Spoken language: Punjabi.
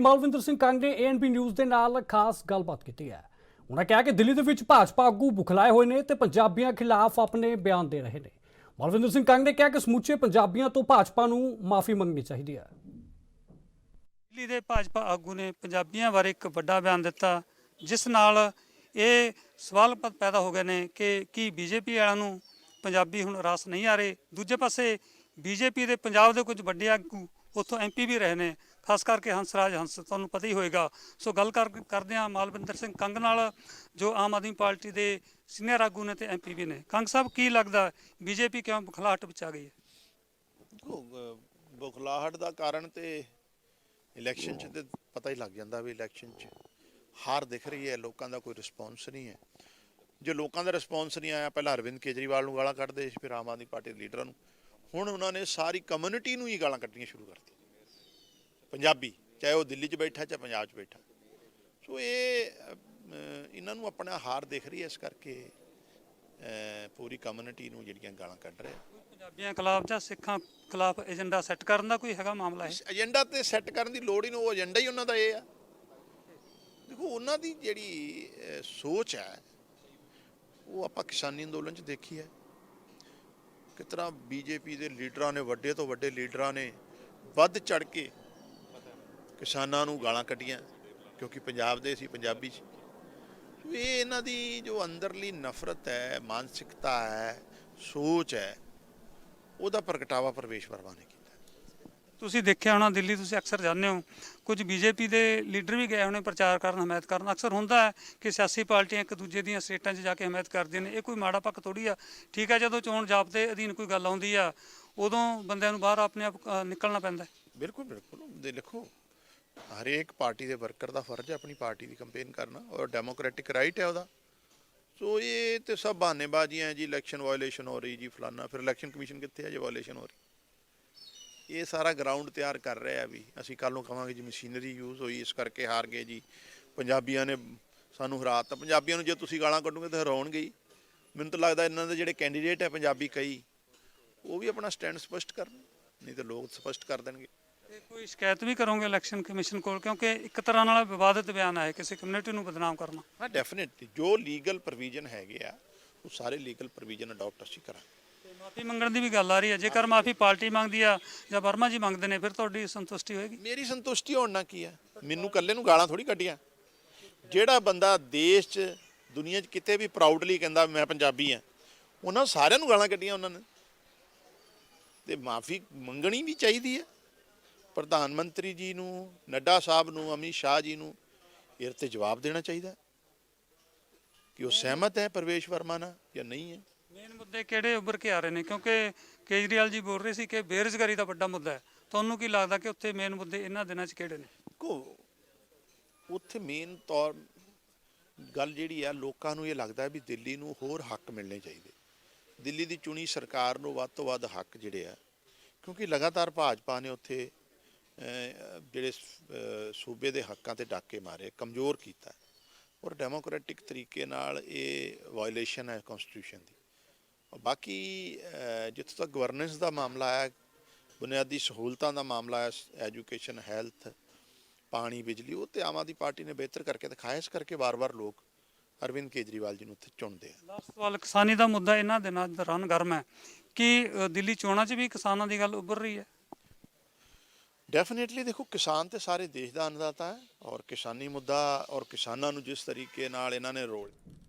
ਮਾਲਵਿੰਦਰ ਸਿੰਘ ਕੰਗ ਨੇ ਏਐਨਪੀ ਨਿਊਜ਼ ਦੇ ਨਾਲ ਖਾਸ ਗੱਲਬਾਤ ਕੀਤੀ ਹੈ। ਉਹਨਾਂ ਕਿਹਾ ਕਿ ਦਿੱਲੀ ਦੇ ਵਿੱਚ ਭਾਜਪਾ ਆਗੂ ਬੁਖਲਾਏ ਹੋਏ ਨੇ ਤੇ ਪੰਜਾਬੀਆਂ ਖਿਲਾਫ ਆਪਣੇ ਬਿਆਨ ਦੇ ਰਹੇ ਨੇ। ਮਾਲਵਿੰਦਰ ਸਿੰਘ ਕੰਗ ਨੇ ਕਿਹਾ ਕਿ ਸਮੁੱਚੇ ਪੰਜਾਬੀਆਂ ਤੋਂ ਭਾਜਪਾ ਨੂੰ ਮਾਫੀ ਮੰਗਣੀ ਚਾਹੀਦੀ ਹੈ। ਦਿੱਲੀ ਦੇ ਭਾਜਪਾ ਆਗੂ ਨੇ ਪੰਜਾਬੀਆਂ ਬਾਰੇ ਇੱਕ ਵੱਡਾ ਬਿਆਨ ਦਿੱਤਾ, ਜਿਸ ਨਾਲ ਇਹ ਸਵਾਲ ਪੈਦਾ ਹੋ ਗਏ ਨੇ ਕਿ ਕੀ ਬੀਜੇਪੀ ਵਾਲਿਆਂ ਨੂੰ ਪੰਜਾਬੀ ਹੁਣ ਰਸ ਨਹੀਂ ਆ ਰਹੇ। ਦੂਜੇ ਪਾਸੇ ਬੀਜੇਪੀ ਦੇ ਪੰਜਾਬ ਦੇ ਕੁਝ ਵੱਡੇ ਆਗੂ, ਉੱਥੋਂ ਐਮਪੀ ਵੀ ਰਹੇ ਨੇ। ਖਾਸ ਕਰਕੇ ਹੰਸਰਾਜ ਹੰਸ ਤੁਹਾਨੂੰ ਪਤਾ ਹੀ ਹੋਏਗਾ। ਸੋ ਗੱਲ ਕਰ ਕਰਦੇ ਹਾਂ ਮਾਲਵਿੰਦਰ ਸਿੰਘ ਕੰਗ ਨਾਲ ਜੋ ਆਮ ਆਦਮੀ ਪਾਰਟੀ ਦੇ ਸੀਨੀਅਰ ਆਗੂ ਨੇ ਤੇ ਐਮਪੀ ਵੀ ਨੇ। ਕੰਗ ਸਾਹਿਬ ਕੀ ਲੱਗਦਾ ਬੀਜੇਪੀ ਕਿਉਂ ਬੁਖਲਾਹਟ ਵਿੱਚ ਆ ਗਈ ਹੈ? ਦੇਖੋ, ਬੁਖਲਾਹਟ ਦਾ ਕਾਰਨ ਤੇ ਇਲੈਕਸ਼ਨ 'ਚ ਤੇ ਪਤਾ ਹੀ ਲੱਗ ਜਾਂਦਾ ਵੀ ਇਲੈਕਸ਼ਨ 'ਚ ਹਾਰ ਦਿਖ ਰਹੀ ਹੈ ਲੋਕਾਂ ਦਾ ਕੋਈ ਰਿਸਪੌਂਸ ਨਹੀਂ ਹੈ। ਜੇ ਲੋਕਾਂ ਦਾ ਰਿਸਪੌਂਸ ਨਹੀਂ ਆਇਆ ਪਹਿਲਾਂ ਅਰਵਿੰਦ ਕੇਜਰੀਵਾਲ ਨੂੰ ਗਾਲਾਂ ਕੱਢਦੇ ਸੀ ਫਿਰ ਆਮ ਆਦਮੀ ਪਾਰਟੀ ਦੇ ਲੀਡਰਾਂ ਨੂੰ। ਹੁਣ ਉਹਨਾਂ ਨੇ ਸਾਰੀ ਕਮਿਊਨਿਟੀ ਨੂੰ ਹੀ ਗਾਲਾਂ ਕੱਢਣੀਆਂ ਸ਼ੁਰੂ ਕਰਤੀਆਂ। ਪੰਜਾਬੀ ਚਾਹੇ ਉਹ ਦਿੱਲੀ 'ਚ ਬੈਠਾ ਚਾਹੇ ਪੰਜਾਬ 'ਚ ਬੈਠਾ ਸੋ ਇਹ ਇਹਨਾਂ ਨੂੰ ਆਪਣਾ ਹਾਰ ਦਿਖ ਰਹੀ ਹੈ ਇਸ ਕਰਕੇ ਪੂਰੀ ਕਮਿਊਨਿਟੀ ਨੂੰ ਜਿਹੜੀਆਂ ਗਾਲਾਂ ਕੱਢ ਰਹੇ ਪੰਜਾਬੀਆਂ ਖਿਲਾਫ ਜਾਂ ਸਿੱਖਾਂ ਖਿਲਾਫ ਏਜੰਡਾ ਸੈੱਟ ਕਰਨ ਦਾ ਕੋਈ ਹੈਗਾ ਮਾਮਲਾ ਹੈ ਏਜੰਡਾ ਤੇ ਸੈੱਟ ਕਰਨ ਦੀ ਲੋੜ ਹੀ ਨਹੀਂ ਉਹ ਏਜੰਡਾ ਹੀ ਉਹਨਾਂ ਦਾ ਇਹ ਆ। ਦੇਖੋ ਉਹਨਾਂ ਦੀ ਜਿਹੜੀ ਸੋਚ ਹੈ ਉਹ ਆਪਾਂ ਕਿਸਾਨੀ ਅੰਦੋਲਨ 'ਚ ਦੇਖੀ ਹੈ। ਤਰ੍ਹਾਂ ਬੀਜੇਪੀ ਦੇ ਲੀਡਰਾਂ ਨੇ ਵੱਡੇ ਤੋਂ ਵੱਡੇ ਲੀਡਰਾਂ ਨੇ ਵੱਧ ਚੜ ਕੇ ਕਿਸਾਨਾਂ ਨੂੰ ਗਾਲਾਂ ਕੱਢੀਆਂ ਕਿਉਂਕਿ ਪੰਜਾਬ ਦੇ ਸੀ ਪੰਜਾਬੀ 'ਚ ਇਹ ਇਹਨਾਂ ਦੀ ਜੋ ਅੰਦਰਲੀ ਨਫ਼ਰਤ ਹੈ ਮਾਨਸਿਕਤਾ ਹੈ ਸੋਚ ਹੈ ਉਹਦਾ ਪ੍ਰਗਟਾਵਾ ਪ੍ਰਵੇਸ਼ ਵਰਮਾ ਨੇ ਕੀਤਾ। ਤੁਸੀਂ ਦੇਖਿਆ ਹੋਣਾ ਦਿੱਲੀ ਤੁਸੀਂ ਅਕਸਰ ਜਾਂਦੇ ਹੋ। ਕੁਝ ਬੀਜੇਪੀ ਦੇ ਲੀਡਰ ਵੀ ਗਏ ਹੋਣੇ ਪ੍ਰਚਾਰ ਕਰਨ ਹਮਾਇਤ ਕਰਨ। ਅਕਸਰ ਹੁੰਦਾ ਹੈ ਕਿ ਸਿਆਸੀ ਪਾਰਟੀਆਂ ਇੱਕ ਦੂਜੇ ਦੀਆਂ ਸਟੇਟਾਂ 'ਚ ਜਾ ਕੇ ਹਮਾਇਤ ਕਰਦੀਆਂ ਨੇ। ਇਹ ਕੋਈ ਮਾੜਾ ਪੱਕ ਥੋੜੀ ਆ। ਠੀਕ ਹੈ ਜਦੋਂ ਚੋਣ ਜਾਬਤੇ ਅਧੀਨ ਕੋਈ ਗੱਲ ਆਉਂਦੀ ਆ ਉਦੋਂ ਬੰਦਿਆਂ ਨੂੰ ਬਾਹਰ ਆਪਣੇ ਆਪ ਨਿਕਲਣਾ ਪੈਂਦਾ। ਬਿਲਕੁਲ ਬਿਲਕੁਲ। ਦੇ ਲਿਖੋ ਹਰੇਕ ਪਾਰਟੀ ਦੇ ਵਰਕਰ ਦਾ ਫਰਜ਼ ਹੈ ਆਪਣੀ ਪਾਰਟੀ ਦੀ ਕੰਪੇਨ ਕਰਨਾ ਔਰ ਡੈਮੋਕ੍ਰੈਟਿਕ ਰਾਈਟ ਹੈ ਉਹਦਾ। ਸੋ ਇਹ ਤੇ ਸਭ ਬਹਾਨੇਬਾਜ਼ੀਆਂ ਹੈ ਜੀ ਇਲੈਕਸ਼ਨ ਵਾਇਓਲੇਸ਼ਨ ਹੋ ਰਹੀ ਜੀ ਫਲਾਨਾ, ਫਿਰ ਇਲੈਕਸ਼ਨ ਕਮਿਸ਼ਨ ਕਿੱਥੇ ਹੈ ਜੇ ਵਾਇਓਲੇਸ਼ਨ ਹੋ ਰਹੀ? ਇਹ ਸਾਰਾ ਗਰਾਊਂਡ ਤਿਆਰ ਕਰ ਰਿਹਾ ਵੀ ਅਸੀਂ ਕੱਲ ਨੂੰ ਕਹਾਂਗੇ ਜੀ ਮਸ਼ੀਨਰੀ ਯੂਜ਼ ਹੋਈ, ਇਸ ਕਰਕੇ ਹਾਰ ਗਏ ਜੀ। ਪੰਜਾਬੀਆਂ ਨੇ ਸਾਨੂੰ ਹਰਾਤਾ ਪੰਜਾਬੀਆਂ ਨੂੰ ਜੇ ਤੁਸੀਂ ਗਾਲਾਂ ਕੱਢੋਗੇ ਤਾਂ ਹਰਾਉਣਗੇ ਹੀ। ਮੈਨੂੰ ਤਾਂ ਲੱਗਦਾ ਇਹਨਾਂ ਦੇ ਜਿਹੜੇ ਕੈਂਡੀਡੇਟ ਹੈ ਪੰਜਾਬੀ ਕਈ, ਉਹ ਵੀ ਆਪਣਾ ਸਟੈਂਡ ਸਪਸ਼ਟ ਕਰਨ, ਨਹੀਂ ਤਾਂ ਲੋਕ ਸਪਸ਼ਟ ਕਰ ਦੇਣਗੇ। ਤੇ ਕੋਈ ਸ਼ਿਕਾਇਤ ਵੀ ਕਰੋਗੇ ਇਲੈਕਸ਼ਨ ਕਮਿਸ਼ਨ ਕੋਲ? ਕਿਉਂਕਿ ਇੱਕ ਤਰ੍ਹਾਂ ਨਾਲ ਵਿਵਾਦਿਤ ਬਿਆਨ ਆਏ ਕਿਸੇ ਕਮਿਊਨਿਟੀ ਨੂੰ ਬਦਨਾਮ ਕਰਨਾ। ਹਾਂ ਡੈਫੀਨਿਟਲੀ ਜੋ ਲੀਗਲ ਪ੍ਰੋਵੀਜ਼ਨ ਹੈਗੇ ਆ ਉਹ ਸਾਰੇ ਲੀਗਲ ਪ੍ਰੋਵੀਜ਼ਨ ਅਡਾਪਟ ਅਸੀਂ ਕਰਾਂਗੇ। ਮਾਫੀ ਮੰਗਣ ਦੀ ਵੀ ਗੱਲ ਆ ਰਹੀ ਹੈ। ਜੇਕਰ ਮਾਫੀ ਪਾਰਟੀ ਮੰਗਦੀ ਆ ਜਾਂ ਵਰਮਾ ਜੀ ਮੰਗਦੇ ਨੇ ਫਿਰ ਤੁਹਾਡੀ ਸੰਤੁਸ਼ਟੀ ਹੋਏਗੀ? ਮੇਰੀ ਸੰਤੁਸ਼ਟੀ ਹੋਣ ਨਾਲ ਕੀ ਹੈ ਮੈਨੂੰ ਇਕੱਲੇ ਨੂੰ ਗਾਲਾਂ ਥੋੜੀ ਕੱਢੀਆਂ। ਜਿਹੜਾ ਬੰਦਾ ਦੇਸ਼ 'ਚ ਦੁਨੀਆ 'ਚ ਕਿਤੇ ਵੀ ਪ੍ਰਾਊਡਲੀ ਕਹਿੰਦਾ ਮੈਂ ਪੰਜਾਬੀ ਆ ਉਹਨਾਂ ਸਾਰਿਆਂ ਨੂੰ ਗਾਲਾਂ ਕੱਢੀਆਂ ਉਹਨਾਂ ਨੇ। ਤੇ ਮਾਫੀ ਮੰਗਣੀ ਵੀ ਚਾਹੀਦੀ ਹੈ ਪ੍ਰਧਾਨ ਮੰਤਰੀ ਜੀ ਨੂੰ ਨੱਡਾ ਸਾਹਿਬ ਨੂੰ ਅਮਿਤ ਸ਼ਾਹ ਜੀ ਨੂੰ ਇਹ ਤੇ ਜਵਾਬ ਦੇਣਾ ਚਾਹੀਦਾ ਕਿ ਉਹ ਸਹਿਮਤ ਹੈ ਪ੍ਰਵੇਸ਼ ਵਰਮਾ ਨਾਲ ਜਾਂ ਨਹੀਂ ਹੈ? ਮੇਨ ਮੁੱਦੇ ਕਿਹੜੇ ਉੱਭਰ ਕੇ ਆ ਰਹੇ ਨੇ? ਕਿਉਂਕਿ ਕੇਜਰੀਵਾਲ ਜੀ ਬੋਲ ਰਹੇ ਸੀ ਕਿ ਬੇਰੁਜ਼ਗਾਰੀ ਦਾ ਵੱਡਾ ਮੁੱਦਾ ਹੈ। ਤੁਹਾਨੂੰ ਕੀ ਲੱਗਦਾ ਕਿ ਉੱਥੇ ਮੇਨ ਮੁੱਦੇ ਇਹਨਾਂ ਦਿਨਾਂ 'ਚ ਕਿਹੜੇ ਨੇ? ਕੋ ਉੱਥੇ ਮੇਨ ਤੌਰ ਗੱਲ ਜਿਹੜੀ ਆ ਲੋਕਾਂ ਨੂੰ ਇਹ ਲੱਗਦਾ ਵੀ ਦਿੱਲੀ ਨੂੰ ਹੋਰ ਹੱਕ ਮਿਲਣੇ ਚਾਹੀਦੇ। ਦਿੱਲੀ ਦੀ ਚੁਣੀ ਸਰਕਾਰ ਨੂੰ ਵੱਧ ਤੋਂ ਵੱਧ ਹੱਕ ਜਿਹੜੇ ਆ ਕਿਉਂਕਿ ਲਗਾਤਾਰ ਭਾਜਪਾ ਨੇ ਉੱਥੇ ਜਿਹੜੇ ਸੂਬੇ ਦੇ ਹੱਕਾਂ ਤੇ ਡਾਕੇ ਮਾਰੇ ਕਮਜ਼ੋਰ ਕੀਤਾ। ਔਰ ਡੈਮੋਕ੍ਰੈਟਿਕ ਤਰੀਕੇ ਨਾਲ ਇਹ ਵਾਇਲੇਸ਼ਨ ਹੈ ਕਨਸਟੀਟਿਊਸ਼ਨ ਦੀ। ਬਾਕੀ ਅਹ, ਜਿੱਥੋਂ ਤੱਕ ਗਵਰਨੈਂਸ ਦਾ ਮਾਮਲਾ ਹੈ ਬੁਨਿਆਦੀ ਸਹੂਲਤਾਂ ਦਾ ਮਾਮਲਾ ਹੈ ਐਜੂਕੇਸ਼ਨ ਹੈਲਥ ਪਾਣੀ ਬਿਜਲੀ ਉਹ ਤੇ ਆਮ ਆਦਮੀ ਪਾਰਟੀ ਨੇ ਬਿਹਤਰ ਕਰਕੇ ਦਿਖਾਇਆ। ਇਸ ਕਰਕੇ ਵਾਰ-ਵਾਰ ਲੋਕ ਅਰਵਿੰਦ ਕੇਜਰੀਵਾਲ ਜੀ ਨੂੰ ਉੱਥੇ ਚੁਣਦੇ ਆ। ਲਾਸਟ ਸਵਾਲ ਕਿਸਾਨੀ ਦਾ ਮੁੱਦਾ ਇਹਨਾਂ ਦਿਨਾਂ ਦੌਰਾਨ ਗਰਮ ਹੈ ਕਿ ਦਿੱਲੀ ਚੋਣਾਂ 'ਚ ਵੀ ਕਿਸਾਨਾਂ ਦੀ ਗੱਲ ਉੱਭਰ ਰਹੀ ਹੈ? ਡੈਫੀਨਿਟਲੀ ਦੇਖੋ, ਕਿਸਾਨ ਤੇ ਸਾਰੇ ਦੇਸ਼ ਦਾ ਅੰਨਦਾਤਾ ਹੈ ਔਰ ਕਿਸਾਨੀ ਮੁੱਦਾ ਔਰ ਕਿਸਾਨਾਂ ਨੂੰ ਜਿਸ ਤਰੀਕੇ ਨਾਲ ਇਹਨਾਂ ਨੇ ਰੋਲ